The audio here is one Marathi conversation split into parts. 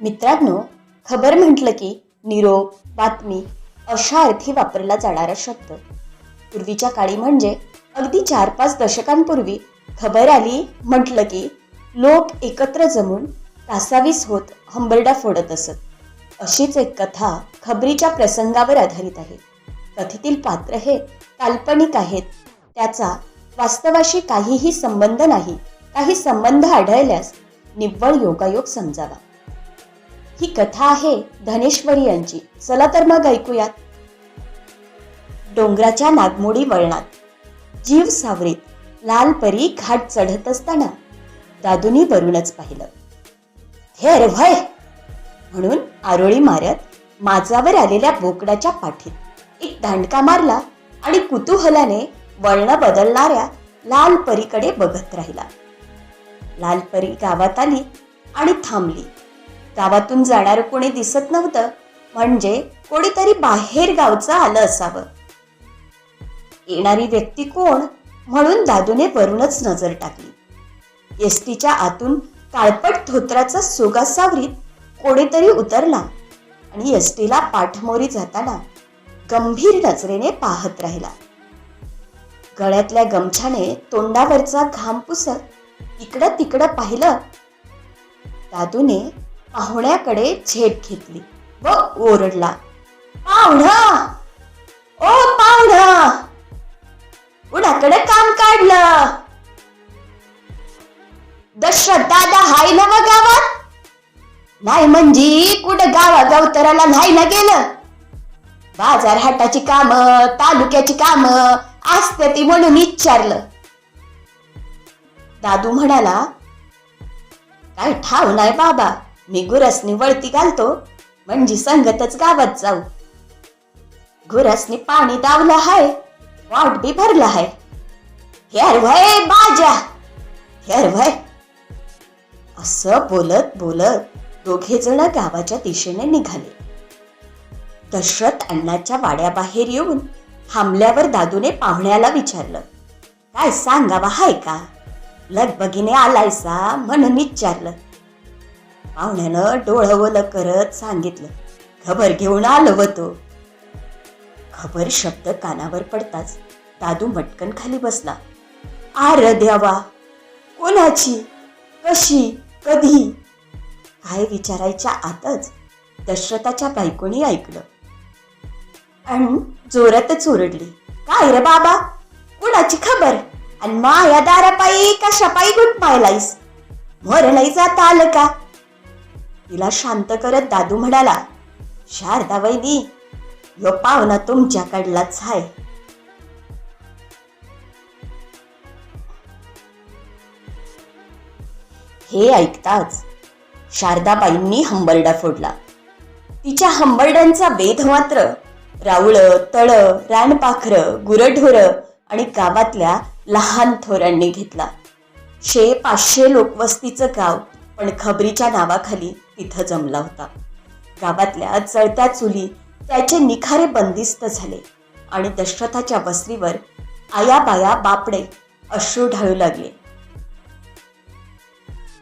मित्रांनो खबर म्हटलं की निरोप बातमी अशा अर्थी वापरला जाणारा शब्द. पूर्वीच्या काळी म्हणजे अगदी चार पाच दशकांपूर्वी खबर आली म्हटलं की लोक एकत्र जमून तासावीस होत हंबरडा फोडत असत. अशीच एक कथा खबरीच्या प्रसंगावर आधारित आहे. कथेतील पात्र हे काल्पनिक आहेत. त्याचा वास्तवाशी काहीही संबंध नाही. काही संबंध आढळल्यास निव्वळ योगायोग समजावा. ही कथा आहे धनेश्वरी यांची. चला तर मग ऐकूयात. डोंगराच्या नागमोडी वळणात. जीव सावरीत लाल परी घाट चढत असताना दादूनी वरूनच पाहिलं. हे भय म्हणून आरोळी मारत माझावर आलेल्या बोकडाच्या पाठीत एक दांडका मारला आणि कुतूहलाने वळण बदलणाऱ्या लाल परीकडे बघत राहिला. लाल परी गावात आली आणि थांबली. गावातून जाणारं कोणी दिसत नव्हतं. म्हणजे कोणीतरी बाहेर गावचं आलं असावं. येणारी व्यक्ती कोण? म्हणून दादूने वरूनच नजर टाकली. एसटीच्या आतून काळपट धोत्राचा सुगा सावरीत कोणीतरी उतरला आणि एसटीला पाठमोरी जाताना गंभीर नजरेने पाहत राहिला. गळ्यातल्या गमछाने तोंडावरचा घाम पुसत इकडं तिकडं पाहिलं. दादूने पाहुण्याकडे झेप घेतली व ओरडला पाहुणा! ओ पाहुणा! कुणाकडे काम काढलं? दशरथ दादा हाय ना मग गावात? नाही म्हणजे कुठं गावा गवतराला नाही ना गेलं? बाजार हाटाची काम तालुक्याची काम असते ती म्हणून विचारलं दादू म्हणाला काय ठाव नाही बाबा मी गुरसनी वळती घालतो म्हणजे संगतच गावात जाऊ. गुरसनी पाणी दावलं हाय वाट बी भरला हाय. हेरवय बाजा हेरवय असं बोलत बोलत दोघे जण गावाच्या दिशेने निघाले. दशरथ अण्णाच्या वाड्याबाहेर येऊन थांबल्यावर दादूने पाहुण्याला विचारलं काय सांगावा हाय का? लगबगीने आलायसा म्हणून विचारलं पाहुण्यानं डोळवलं करत सांगितलं खबर घेऊन आलो होतो खबर शब्द कानावर पडताच दादू मटकन खाली बसला. आर देवा कोणाची? कशी? कधी? काय विचारायच्या आतच दशरथाच्या बायकोनी ऐकलं. आणि जोरातच ओरडली काय रे बाबा? कुणाची खबर? आणि माया दारापायी कशापायी गुटमायलायस मोर नाही जाता आलं का तिला शांत करत दादू म्हणाला शारदा वैदी यो पाहुणा तुमच्याकडलाच आहे हे ऐकताच शारदाबाईंनी हंबरडा फोडला. तिच्या हंबरड्यांचा वेध मात्र रावळं तळ रानपाखरं गुरढोर आणि गावातल्या लहान थोरांनी घेतला. शे पाचशे लोकवस्तीचं गाव पण खबरीच्या नावाखाली तिथं जमला होता. गावातल्या चळत्या चुली त्याचे निखारे बंदिस्त झाले आणि दशरथाच्या वस्तीवर आयाबाया बापडे अश्रू ढाळू लागले.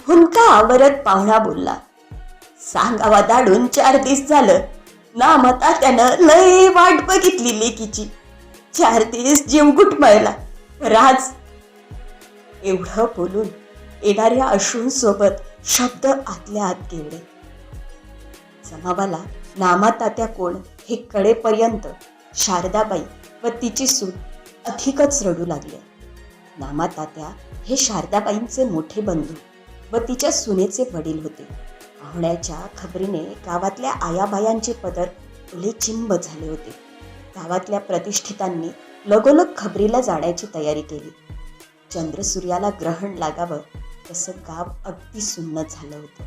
हुंका आवरत पाहुणा बोलला सांगावा दाडून चार दिस झालं ना मता त्यानं लय वाट बघितली लेकीची. चार दिवस जीव गुटमळला राज. एवढं बोलून येणाऱ्या अश्रूंसोबत शब्द आतल्या आत गेले. जमावाला नामातात्या कोण हे कळेपर्यंत शारदाबाई व तिची सूट अधिकच रडू लागले. नामातात्या हे शारदाबाईंचे मोठे बंधू व तिच्या सुनेचे वडील होते. पाहुण्याच्या खबरीने गावातल्या आयाबायांचे पदर चिंब झाले होते. गावातल्या प्रतिष्ठितांनी लगोलग खबरीला जाण्याची तयारी केली. चंद्रसूर्याला ग्रहण लागावं तसं गाव अगदी सुन्न झालं होतं.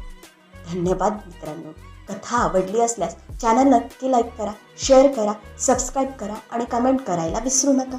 धन्यवाद मित्रांनो. कथा आवडली असल्यास चॅनल नक्की लाईक करा शेअर करा सबस्क्राईब करा आणि कमेंट करायला विसरू नका.